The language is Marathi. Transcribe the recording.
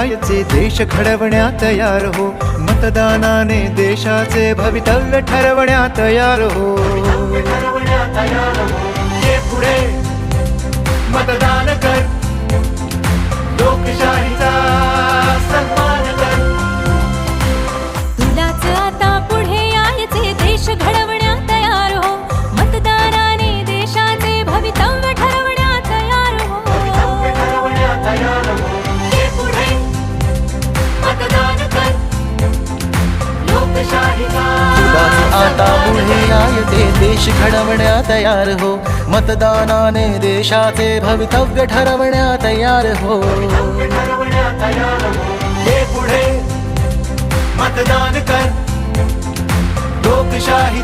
चे देश घडवण्या तयार हो. मतदानाने देशाचे भवितव्य ठरवण्या तयार हो. आता पुढे ते देश घडवण्या तयार हो. मतदानाने देशाचे भवितव्य ठरवण्या तयार हो. पुढे मतदान कर. लोकशाही